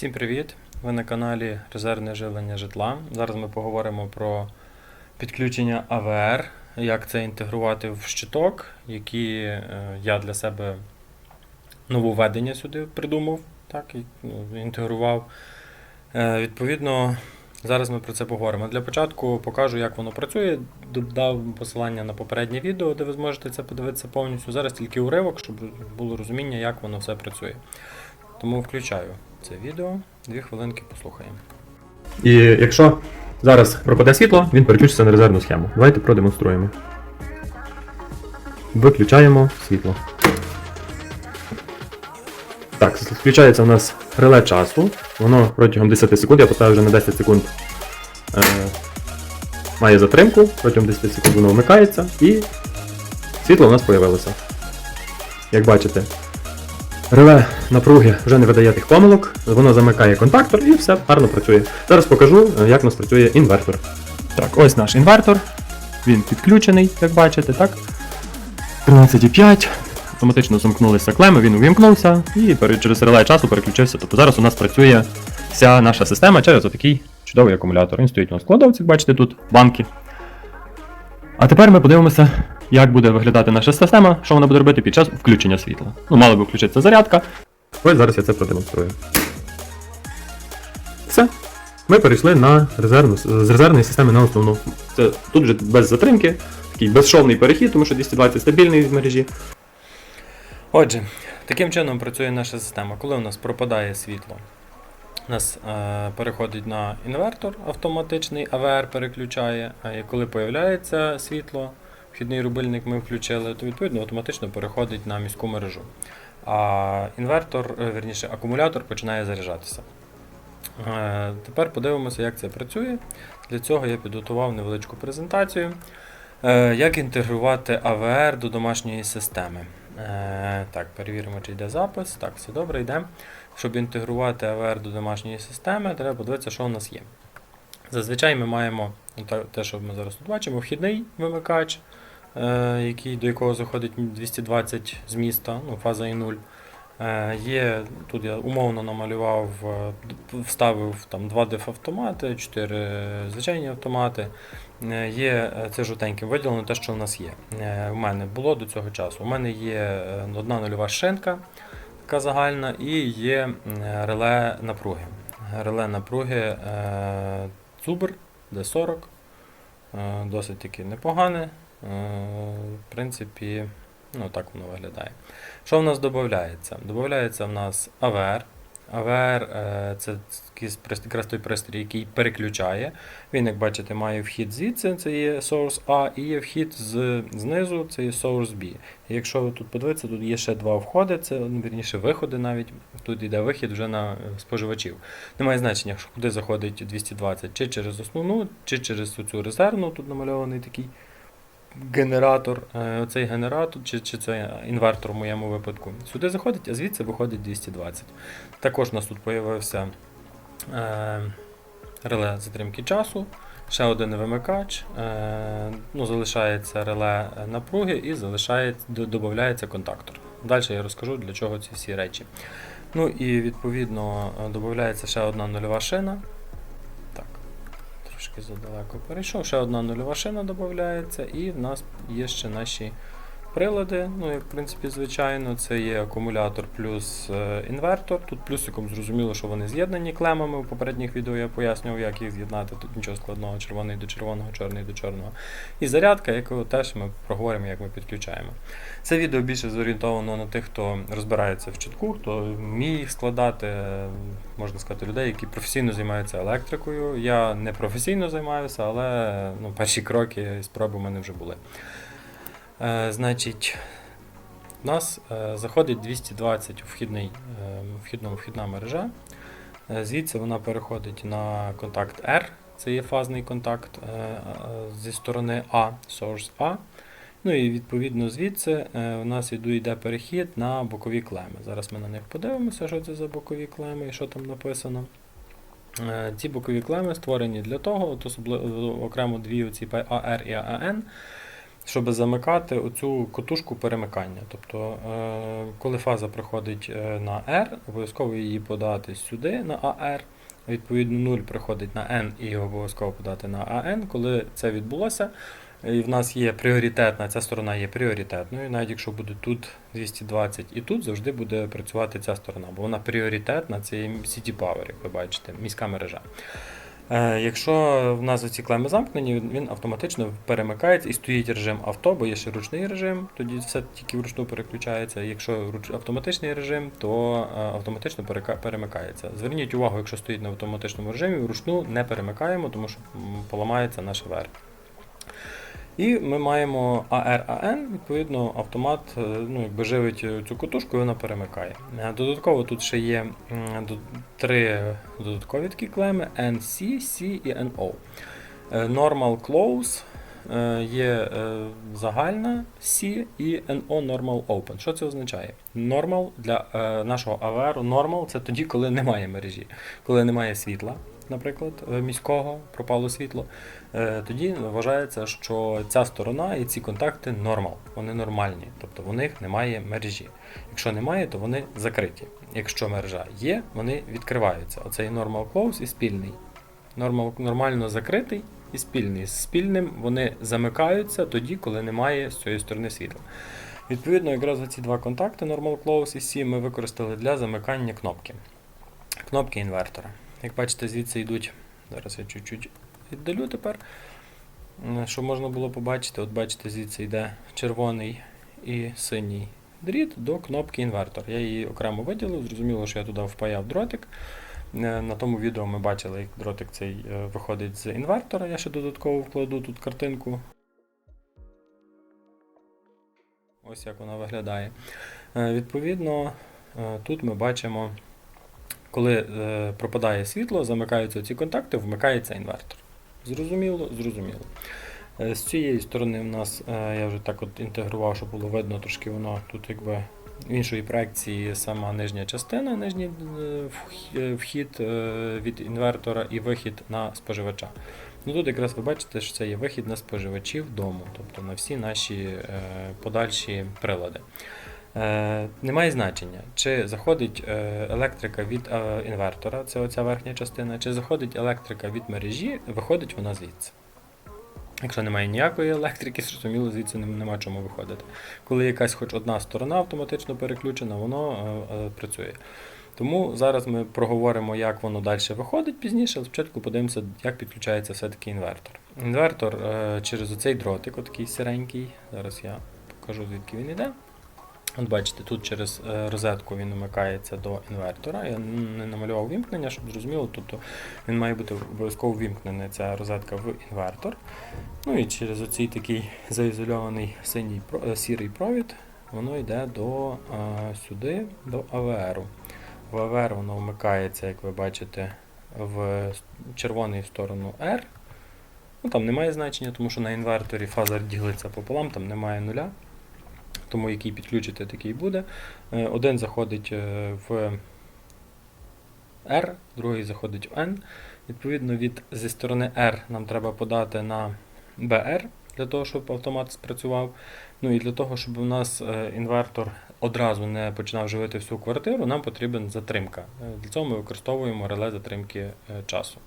Всім привіт! Ви на каналі Резервне живлення житла. Зараз ми поговоримо про підключення АВР, як це інтегрувати в щиток, які е, я для себе нововведення сюди придумав, так, ну, інтегрував. Е, Відповідно, зараз ми про це поговоримо. Для початку покажу, як воно працює. Додав посилання на попереднє відео, де ви зможете це подивитися повністю. Зараз тільки уривок, щоб було розуміння, як воно все працює. Тому включаю це відео, дві хвилинки послухаємо. І якщо зараз пропаде світло, він переключиться на резервну схему. Давайте продемонструємо. Виключаємо світло. Так, включається у нас реле часу. Воно протягом 10 секунд, я поставив вже на 10 секунд. Е, має затримку, протягом 10 секунд воно вмикається і світло у нас з'явилося. Як бачите, Реле напруги вже не видає тих помилок, воно замикає контактор і все гарно працює. Зараз покажу, е, як у нас працює інвертор. Так, ось наш інвертор. Він підключений, як бачите, так? 13,5. Автоматично замкнулися клеми, він увімкнувся і через реле часу переключився. Тобто зараз у нас працює вся наша система через отакий чудовий акумулятор. Він стоїть у нас в кладовці, як бачите, тут банки. А тепер ми подивимося, як буде виглядати наша система, що вона буде робити під час включення світла. Ну, мала би включитися зарядка. Ось зараз я це продемонструю. Все. Ми перейшли на резервну, з резервної системи на основну. Це тут вже без затримки, такий безшовний перехід, тому що 220 стабільний в мережі. Отже, таким чином працює наша система. Коли у нас пропадає світло, у нас е, переходить на інвертор автоматичний, АВР переключає, а і коли появляється світло, вхідний рубильник ми включили, то відповідно автоматично переходить на міську мережу. А інвертор, е, вірніше, акумулятор починає заряджатися. Е, Тепер подивимося, як це працює. Для цього я підготував невеличку презентацію. Е, Як інтегрувати АВР до домашньої системи? Так, перевіримо, чи йде запис. Так, все добре, йде. Щоб інтегрувати АВР до домашньої системи, треба подивитися, що у нас є. Зазвичай ми маємо ну, те, що ми зараз тут бачимо, вхідний вимикач, який, до якого заходить 220 з міста, ну, фаза і 0. Е, Є, тут я умовно намалював, е, вставив там 2 деф-автомати, 4 звичайні автомати. Е, Є е, це жовтеньким виділено те, що у нас є. Е, У мене було до цього часу. У мене є е, одна нульова шинка, така загальна, і є реле напруги. Реле напруги е, Зубр D40. Е, Досить таки непогане. Е, В принципі, ну так воно виглядає. Що в нас додається? Додається в нас AVR. AVR е, це якраз той пристрій, який переключає. Він, як бачите, має вхід звідси, це є source A, і є вхід з, знизу, це є source B. Якщо ви тут подивитися, тут є ще два входи, це ну, вірніше виходи навіть. Тут йде вихід вже на е, споживачів. Немає значення, куди заходить 220, чи через основну, чи через цю резервну, тут намальований такий генератор, е, оцей генератор, чи, чи це інвертор в моєму випадку. Сюди заходить, а звідси виходить 220. Також у нас тут з'явився е, реле затримки часу, ще один вимикач, е, ну, залишається реле напруги і залишається, до- додається контактор. Далі я розкажу, для чого ці всі речі. Ну і відповідно е, додається ще одна нульова шина. Трошки задалеко перейшов. Ще одна нульова шина додається, і в нас є ще наші прилади. Ну, як в принципі, звичайно, це є акумулятор плюс е, інвертор. Тут плюсиком зрозуміло, що вони з'єднані клемами. У попередніх відео я пояснював, як їх з'єднати. Тут нічого складного, червоний до червоного, чорний до чорного. І зарядка, яку теж ми проговоримо, як ми підключаємо. Це відео більше зорієнтовано на тих, хто розбирається в чітку, хто вміє їх складати, можна сказати, людей, які професійно займаються електрикою. Я не професійно займаюся, але ну, перші кроки і спроби в мене вже були. Е, значить, у нас е, заходить 220 у вхідний, е, вхідна, вхідна мережа. Звідси вона переходить на контакт R, це є фазний контакт зі сторони A, source A. Ну і відповідно звідси у нас йде перехід на бокові клеми. Зараз ми на них подивимося, що це за бокові клеми і що там написано. Ці бокові клеми створені для того, от особливо окремо дві оці AR і AN, щоб замикати оцю котушку перемикання. Тобто, е, коли фаза приходить е, на R, обов'язково її подати сюди на AR. Відповідно, 0 приходить на N і обов'язково подати на AN. Коли це відбулося, і в нас є пріоритетна, ця сторона є пріоритетною, навіть якщо буде тут 220 і тут завжди буде працювати ця сторона, бо вона пріоритетна, це є City Power, як ви бачите, міська мережа. Е, Якщо в нас ці клеми замкнені, він- автоматично перемикається і стоїть режим авто, бо є ще ручний режим, тоді все тільки вручну переключається. Якщо автоматичний режим, то е, автоматично перемикається. Зверніть увагу, якщо стоїть на автоматичному режимі, вручну не перемикаємо, тому що поламається наш ВР. І ми маємо ARAN, відповідно, автомат е, ну, якби живить е, цю котушку і вона перемикає. Е, Додатково тут ще є три додаткові такі клеми NC, C і NO. Normal Close є загальна C і NO Normal Open. Що це означає? Normal для нашого AVR, Normal це тоді, коли немає мережі, коли немає світла, наприклад, е, міського, пропало світло. Е, Тоді вважається, що ця сторона і ці контакти нормал, вони нормальні, тобто у них немає мережі. Якщо немає, то вони закриті. Якщо мережа є, вони відкриваються. Оцей normal close і спільний. Нормал, нормально закритий і спільний. З спільним вони замикаються тоді, коли немає з цієї сторони світла. Відповідно, якраз ці два контакти Normal Close і C ми використали для замикання кнопки. Кнопки інвертора. Як бачите, звідси йдуть. Зараз я чуть-чуть віддалю тепер. Щоб можна було побачити, от бачите, звідси йде червоний і синій дріт до кнопки інвертор. Я її окремо виділив, зрозуміло, що я туди впаяв дротик. Е, На тому відео ми бачили, як дротик цей е, виходить з інвертора. Я ще додатково вкладу тут картинку. Ось як вона виглядає. Е, Відповідно, тут ми бачимо, коли е, пропадає світло, замикаються ці контакти, вмикається інвертор. Зрозуміло? Зрозуміло. Е, З цієї сторони в нас е, я вже так от інтегрував, щоб було видно трошки воно тут якби в іншої проекції сама нижня частина, нижній вхід від інвертора і вихід на споживача. Ну тут якраз ви бачите, що це є вихід на споживачів дому, тобто на всі наші подальші прилади. Е, немає значення, чи заходить е, електрика від е, інвертора, це оця верхня частина, чи заходить електрика від мережі, виходить вона звідси. Якщо немає ніякої електрики, зрозуміло, звідси нема чому виходити. Коли якась хоч одна сторона автоматично переключена, воно працює. Тому зараз ми проговоримо, як воно далі виходить пізніше, але спочатку подивимося, як підключається все-таки інвертор. Інвертор через оцей дротик, отакий сиренький, зараз я покажу, звідки він йде. От бачите, тут через е, розетку він вмикається до інвертора. Я не намалював вімкнення, щоб зрозуміло, тобто він має бути обов'язково вімкнений, ця розетка в інвертор. Ну і через оцей такий заізольований синій е, сірий провід воно йде до, е, сюди, до АВР. В АВР воно вмикається, як ви бачите, в червоний сторону R. Ну, там немає значення, тому що на інверторі фаза ділиться пополам, там немає нуля. Тому який підключите, такий буде. Е, Один заходить е, в R, другий заходить в N. Відповідно, від зі сторони R нам треба подати на BR для того, щоб автомат спрацював. Ну і для того, щоб у нас е, інвертор одразу не починав живити всю квартиру, нам потрібен затримка. Для цього ми використовуємо реле затримки часу.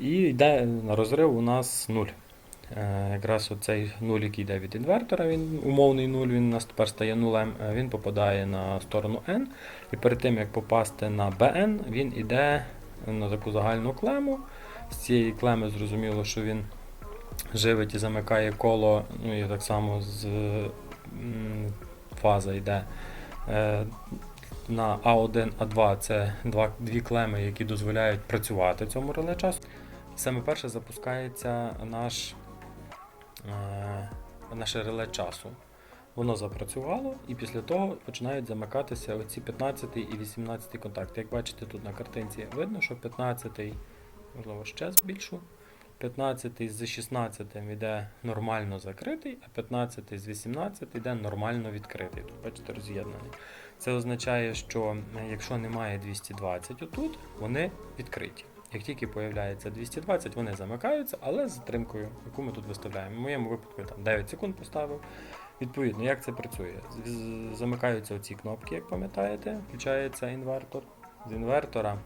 І йде на розрив у нас 0. Е, Якраз оцей нуль, який йде від інвертора, він умовний нуль, він у нас тепер стає нулем, е, він попадає на сторону N. І перед тим як попасти на BN, він йде на таку загальну клему. З цієї клеми зрозуміло, що він живить і замикає коло, ну і так само з фаза йде. Е, На А1, А2 це два, дві клеми, які дозволяють працювати цьому реле часу. Саме перше запускається наш, наше реле часу. Воно запрацювало, і після того починають замикатися оці 15 і 18 контакти. Як бачите, тут на картинці видно, що 15, можливо, ще збільшу. 15 з 16 йде нормально закритий, а 15 з 18 йде нормально відкритий. Тут бачите, роз'єднаний. Це означає, що е, якщо немає 220 отут, вони відкриті. Як тільки появляється 220, вони замикаються, але з затримкою, яку ми тут виставляємо. В моєму випадку я там 9 секунд поставив. Відповідно, як це працює? Замикаються оці кнопки, як пам'ятаєте, включається інвертор. З інвертора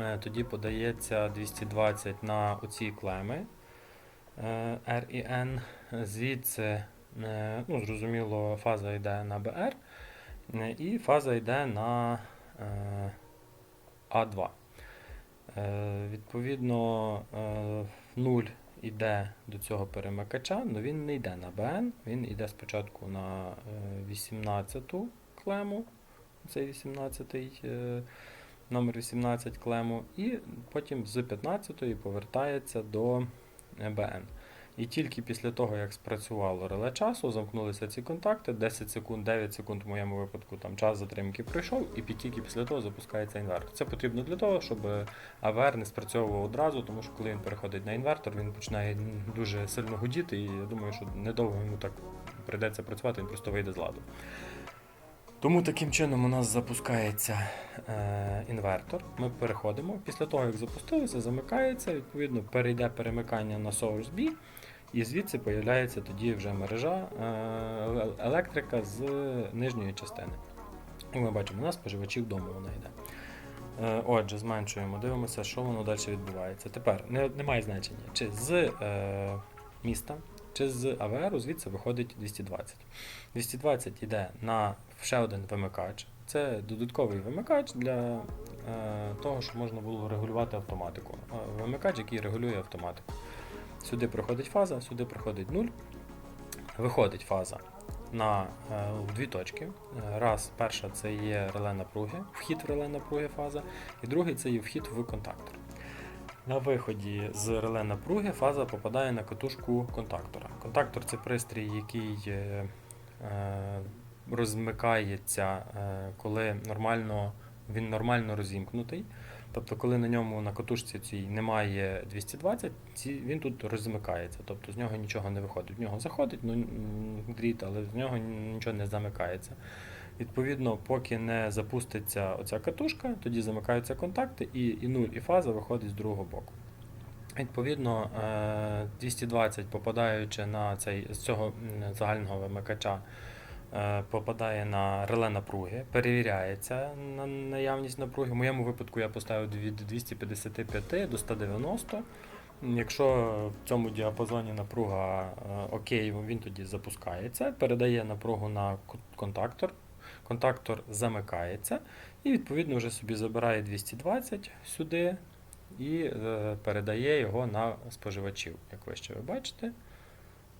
е, тоді подається 220 на оці клеми е, R і N. Звідси, е, ну, зрозуміло, фаза йде на BR, і фаза йде на е, А2. Е, Відповідно, е, 0 йде до цього перемикача, але він не йде на БН, він йде спочатку на 18-ту клему, цей 18-й е, номер 18 клему, і потім з 15-ї повертається до BN. І тільки після того, як спрацювало реле часу, замкнулися ці контакти, 10 секунд, 9 секунд в моєму випадку там час затримки пройшов, і тільки після того запускається інвертор. Це потрібно для того, щоб АВР не спрацьовував одразу, тому що коли він переходить на інвертор, він починає дуже сильно гудіти, і я думаю, що недовго йому так прийдеться працювати, він просто вийде з ладу. Тому таким чином у нас запускається е, інвертор. Ми переходимо. Після того, як запустилося, замикається, відповідно, перейде перемикання на Source і звідси появляється тоді вже мережа е, електрика з нижньої частини. І ми бачимо, у нас споживачів вдома вона йде. Е, Отже, зменшуємо, дивимося, що воно далі відбувається. Тепер не, немає значення, чи з е, міста, чи з АВР звідси виходить 220. 220 йде на ще один вимикач. Це додатковий вимикач для е, того, щоб можна було регулювати автоматику. Е, Вимикач, який регулює автоматику. Сюди проходить фаза, сюди проходить 0. Виходить фаза на е, дві точки. Е, Раз, перша це є реле напруги, вхід в реле напруги фаза, і другий це є вхід в контактор. На виході з реле напруги фаза попадає на катушку контактора. Контактор це пристрій, який е, е, розмикається, е, коли нормально, він нормально розімкнутий. Тобто, коли на ньому на катушці цій немає 220, ці, він тут розмикається. Тобто з нього нічого не виходить. В нього заходить ну, дріт, але з нього нічого не замикається. Відповідно, поки не запуститься оця катушка, тоді замикаються контакти, і, і нуль, і фаза виходить з другого боку. Відповідно, е, 220 попадаючи на цей з цього загального вимикача, е, попадає на реле напруги, перевіряється на наявність напруги. В моєму випадку я поставив від 255 до 190. Якщо в цьому діапазоні напруга е, окей, він тоді запускається, передає напругу на контактор. Контактор замикається і відповідно вже собі забирає 220 сюди і е, передає його на споживачів. Як ви ще ви бачите,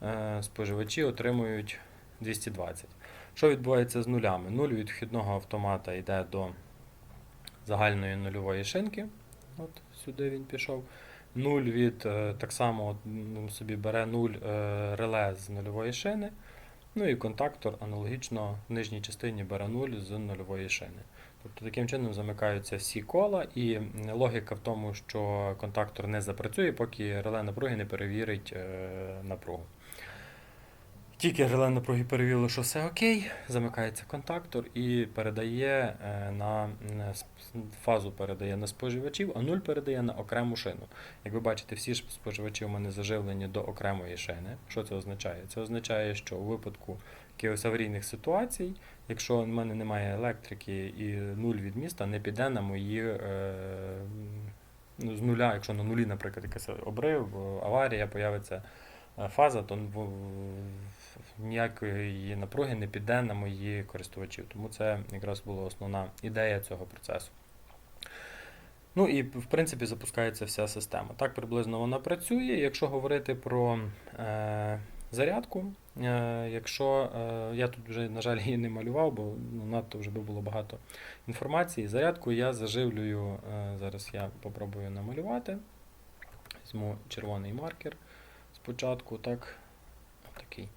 е, споживачі отримують 220. Що відбувається з нулями? Нуль від вхідного автомата йде до загальної нульової шинки. От сюди він пішов. 0 від е, так само собі бере 0 е, реле з нульової шини. Ну і контактор аналогічно в нижній частині бере 0 з нульової шини. Тобто таким чином замикаються всі кола, і логіка в тому, що контактор не запрацює, поки реле напруги не перевірить е, напругу. Тільки реле напруги перевірило, що все окей, замикається контактор і передає е, на фазу передає на споживачів, а 0 передає на окрему шину. Як ви бачите, всі ж споживачі у мене заживлені до окремої шини. Що це означає? Це означає, що у випадку якихось аварійних ситуацій, якщо в мене немає електрики і 0 від міста, не піде на мої е, ну, з нуля, якщо на нулі, наприклад, якийсь обрив, аварія, появиться е, фаза, то в- ніякої напруги не піде на мої користувачів. Тому це якраз була основна ідея цього процесу. Ну і в принципі запускається вся система. Так приблизно вона працює. Якщо говорити про е, зарядку, е, якщо е, я тут вже, на жаль, її не малював, бо ну, надто вже було багато інформації. Зарядку я заживлюю. Е, зараз я попробую намалювати. Візьму червоний маркер спочатку. Так, такий.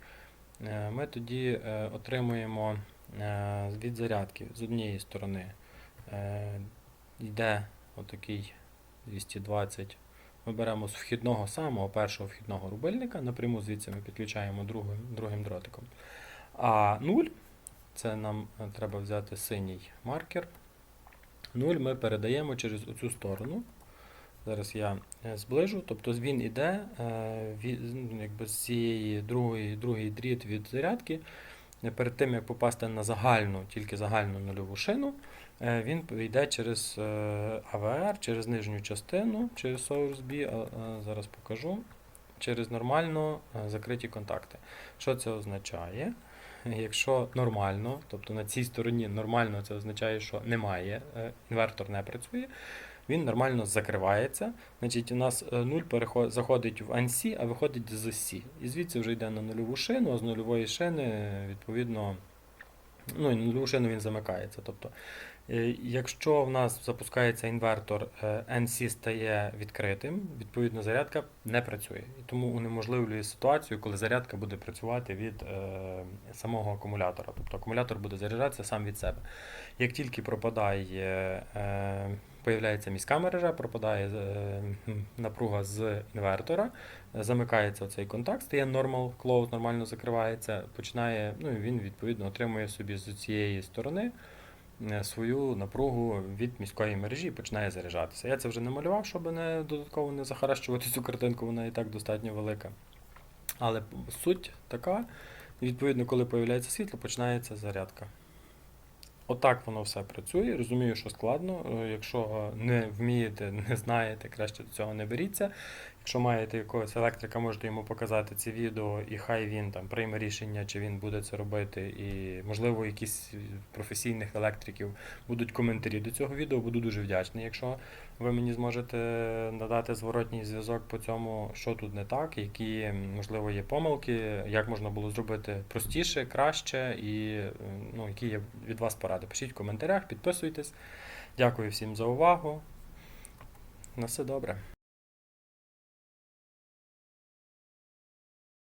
Е, Ми тоді е, отримуємо е, від зарядки з однієї сторони йде отакий 220 Ми беремо з вхідного самого першого вхідного рубильника, напряму звідси ми підключаємо другим, другим дротиком. А 0 це нам треба взяти синій маркер. 0 ми передаємо через оцю сторону. Зараз я е, зближу, тобто він іде е, ну, якби з цієї другої, другий дріт від зарядки. Е, Перед тим, як попасти на загальну, тільки загальну нульову шину, він йде через AVR, через нижню частину, через Source B, зараз покажу, через нормально закриті контакти. Що це означає? Якщо нормально, тобто на цій стороні нормально, це означає, що немає, інвертор не працює, він нормально закривається. Значить, у нас 0 переход, заходить в ANSI, а виходить з C. І звідси вже йде на нульову шину, а з нульової шини, е, відповідно, ну, і на нульову шину він замикається. Тобто, е, якщо в нас запускається інвертор, е, NC стає відкритим, відповідно зарядка не працює. І тому унеможливлює ситуацію, коли зарядка буде працювати від е, самого акумулятора. Тобто акумулятор буде заряджатися сам від себе. Як тільки пропадає, е, появляється міська мережа, пропадає е, напруга з інвертора, е, замикається цей контакт, стає normal close, нормально закривається, починає, ну і він відповідно отримує собі з цієї сторони е, свою напругу від міської мережі і починає заряджатися. Я це вже не малював, щоб не додатково не захаращувати цю картинку, вона і так достатньо велика. Але суть така, відповідно, коли появляється світло, починається зарядка. Отак воно все працює. Розумію, що складно. Е, Якщо не вмієте, не знаєте, краще до цього не беріться. Якщо маєте якогось електрика, можете йому показати це відео, і хай він там прийме рішення, чи він буде це робити. І, можливо, якісь професійних електриків будуть коментарі до цього відео. Буду дуже вдячний, якщо ви мені зможете надати зворотній зв'язок по цьому, що тут не так, які, можливо, є помилки, як можна було зробити простіше, краще, і ну, які є від вас поради. Пишіть в коментарях, підписуйтесь. Дякую всім за увагу. На все добре.